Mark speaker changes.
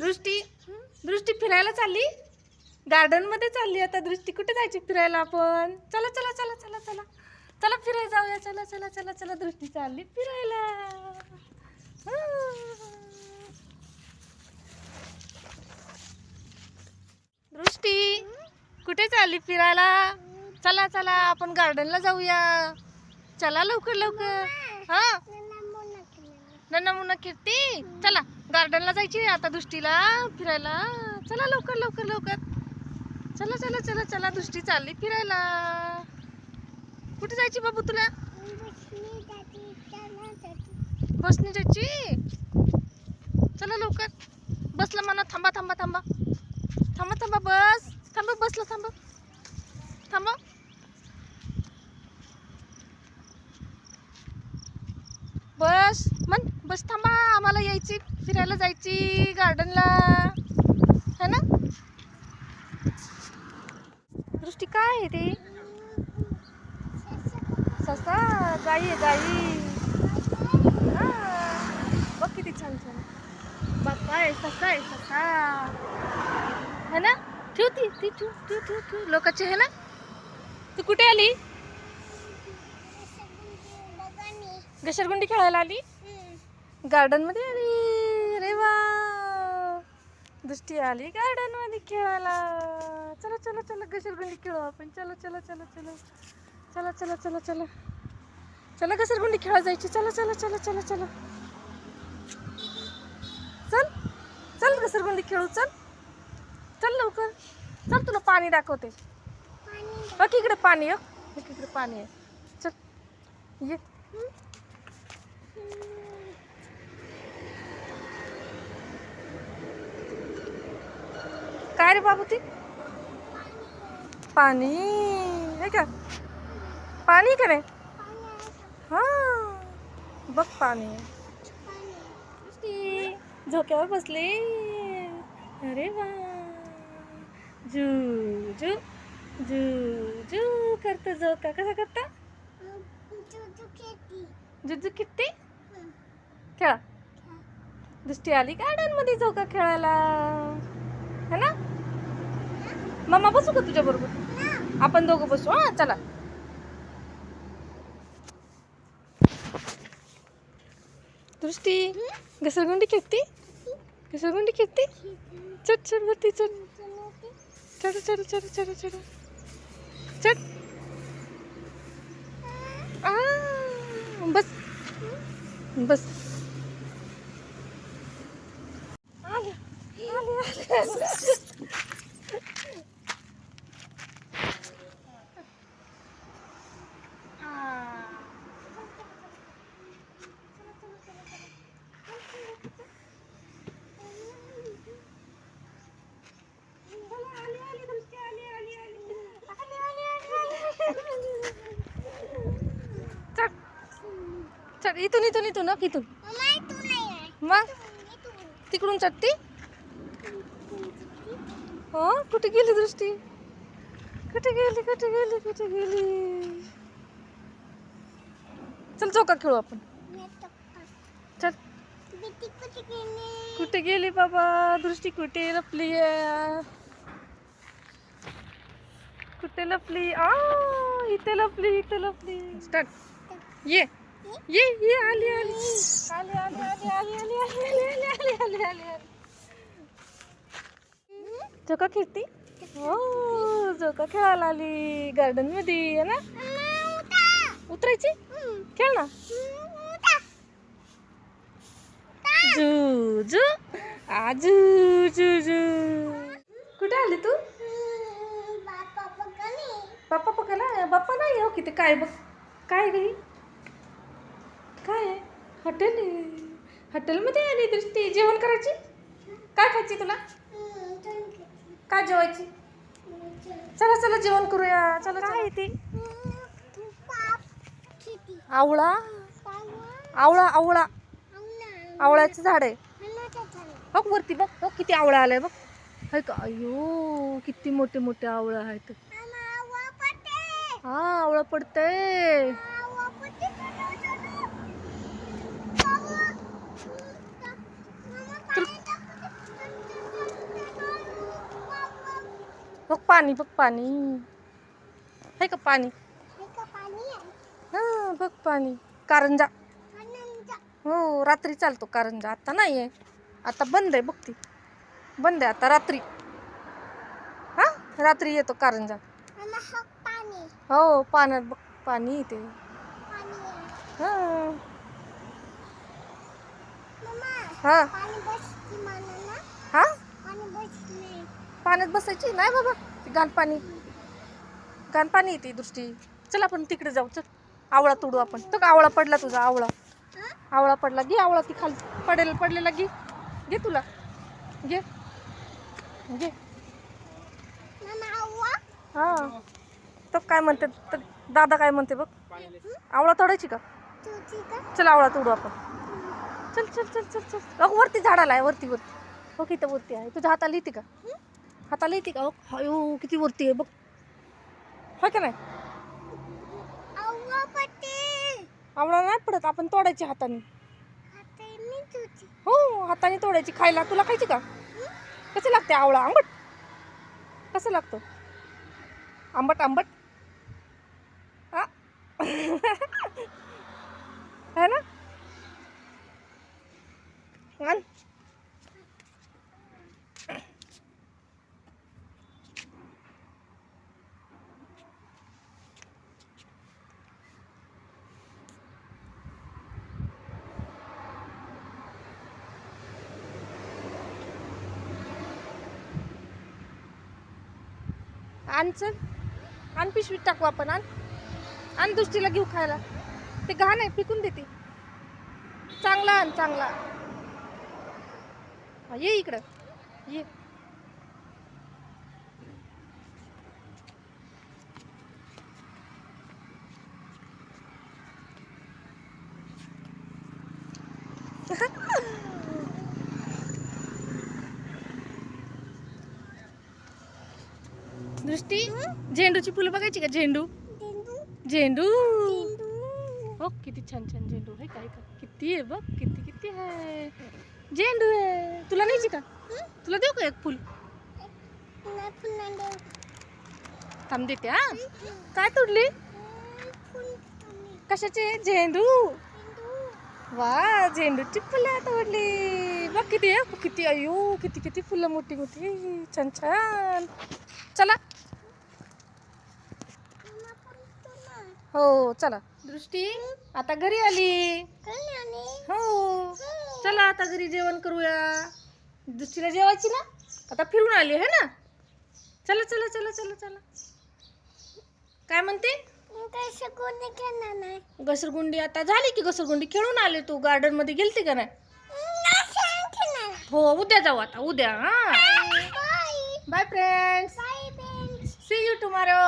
Speaker 1: दृष्टी दृष्टी फिरायला चालली? गार्डनमध्ये चालली आता दृष्टी. कुठे जायची फिरायला आपण? चला चला चला चला चला. चला फिरायला जाऊया. चला चला चला चला. दृष्टी चालली फिरायला. दृष्टी कुठे चालली फिरायला? चला चला. आपण गार्डनला जाऊया. चला लवकर लवकर. हा? नन्ना मुन्ना कीर्ती चला. गार्डनला जायची आता दृष्टीला फिरायला. चला लवकर लवकर लवकर. चला चला चला चला दृष्टी चालली फिरायला. कुठे जायची बाबू तुला? बसने जायची? चला लवकर. बसला म्हणा थांबा थांबा थांबा थांबा थांबा बस थांबा बसला थांबा थांबा बस मन बस थांबा यायची फिरायला जायची गार्डनला है ना? दृष्टी काय आहे ते. ससा गाई आहे गाई. हा. बघ किती छान छान. बाप्पा आहे ससा आहे ससा. है ना? ठेव ती ती ठेव ठेव ठेव ठेव. लोकांची है ना? तू कुठे आली? घसरगुंडी खेळायला आली. गार्डनमध्ये आली. दृष्टी आली. गार्डनमध्ये खेळायला. चला चला चला घसरगुंडी खेळू आपण. चला चला चला चला. चला चला चला चला. चला घसरगुंडी खेळा जायची. चला चला चला चला चला. चल चल घसरगुंडी खेळू चल. चल लवकर. चल तुला पाणी दाखवते. बघ इकडे पाणी बघ इकडे पाणी आहे. चल. ये. काय रे बाबू ती पाणी. आहे का पाणी का रे? हा. बघ पाणी. झोक्यावर बसले. अरे वा. जू जू जू जू करतो झोका. कसा करता? जुजू किट्टी? खेळा. दृष्टी आली गार्डनमध्ये झोका खेळायला? है ना? मम्मा बसू का तुझ्या बरोबर? आपण दोघं बसू हा चला. दृष्टी घसरगुंडी खेळती? घसरगुंडी खेळती? चट चट वरती चट चढ चढ चढ चढ चढ चट बस. बस आले आले आले चल चल इथून इथून इथून हं, इथून. मग? तिकडून चटती हो कुठे गेली दृष्टी? कुठे गेली कुठे गेली कुठे गेली? चल चौका खेळू आपण. चल. कुठे गेली बाबा? दृष्टी कुठे लपली आहे? कुठे लपली? आ इथे लपली इथे लपली. स्टार्ट. ये. ये ये आली आली आली आली आली आली आली आली आली आली आली आली आली झोका खेळती हो झोका खेळायला आली गार्डनमध्ये ना उतरायची खेळ ना जू जू आजू जू जू कुठे आली तू बाप्पा पकायला बाप्पा नाही हो किती काय बघ काय गई काय आहे? हॉटेल आहे. हॉटेलमध्ये आली दृष्टी जेवण करायची? काय खायची तुला? काय जेवायची? चला चला जेवण करूया. चला काय आहे ते? आवळा? आवळा आवळा. आवळ्याचं झाड आहे. बघ वरती बघ बघ किती आवळा आलाय बघ. हाय का? अयो किती मोठे मोठे आवळा आहेत हा आवळा पडतंय. बघ पाणी बघ पाणी. आहे का पाणी? हा बघ पाणी. कारंजा. हो रात्री चालतो कारंजा. आता नाही आहे आता बंद आहे बघ ती. बंद आहे आता रात्री. हा रात्री येतो कारंजा. हो पाण्यात बघ पाणी येते. हा. हा. हा पाण्यात बसायची? नाही बाबा ती घाण पाणी घाण पाणी येते दृष्टी. चल आपण तिकडे जाऊ चल. आवळा तोडू आपण. तो आवळा पडला तुझा? आवळा. आवळा पडला. घे आवळा ती खाली. पडेल पडलेला घे. घे तुला. घे. घे. हा. तो काय म्हणते? तर दादा काय म्हणते बघ? आवळा तोडायची का? चल आवळा तोडू आपण. चल चल चल चल चल. वरती झाडाला आहे वरती वरती. हो किती वरती आहे. तुझ्या हाताला येते का? हाताला येते का? हो अयो किती वरती आहे बघ. होय का नाही? आवळा नाही पडत आपण तोडायची हाताने. हो हाताने तोडायची. खायला तुला खायची का? कसं लागते आवळा? आंबट? कसं लागतं? आंबट आंबट? हा? है ना? आण. आण चल. आण पिशवीत टाकू आपण आण. आण दुष्टीला घेऊ खायला. ते घाण आहे पिकून देते. चांगला आण चांगला. ये इकडं. ये. दृष्टी? झेंडूची फुलं बघायची का? झेंडू? झेंडू. हो किती छान छान झेंडू आहे. काय का किती आहे बघ किती किती आहे. झेंडू आहे. तुला न्यायची का? तुला देऊ का एक फुल? थांब देते हा. काय तोडली? कशाची? झेंडू. वा झेंडूची फुलं तोडली. बघ किती आहे किती अयो किती किती फुलं मोठी मोठी. छान छान. चला. हो चला. दृष्टी आता घरी आली. हो. चला आता घरी जेवण करूया. दृष्टीला जेवायची ना? आता फिरून आली है ना? चला चला चला चला चला. काय म्हणते? घसरगुंडी आता झाली की घसरगुंडी? खेळून आले तू? गार्डनमध्ये गेलती का नाही? हो उद्या जाऊ आता उद्या हा. Bye. Friends see you tomorrow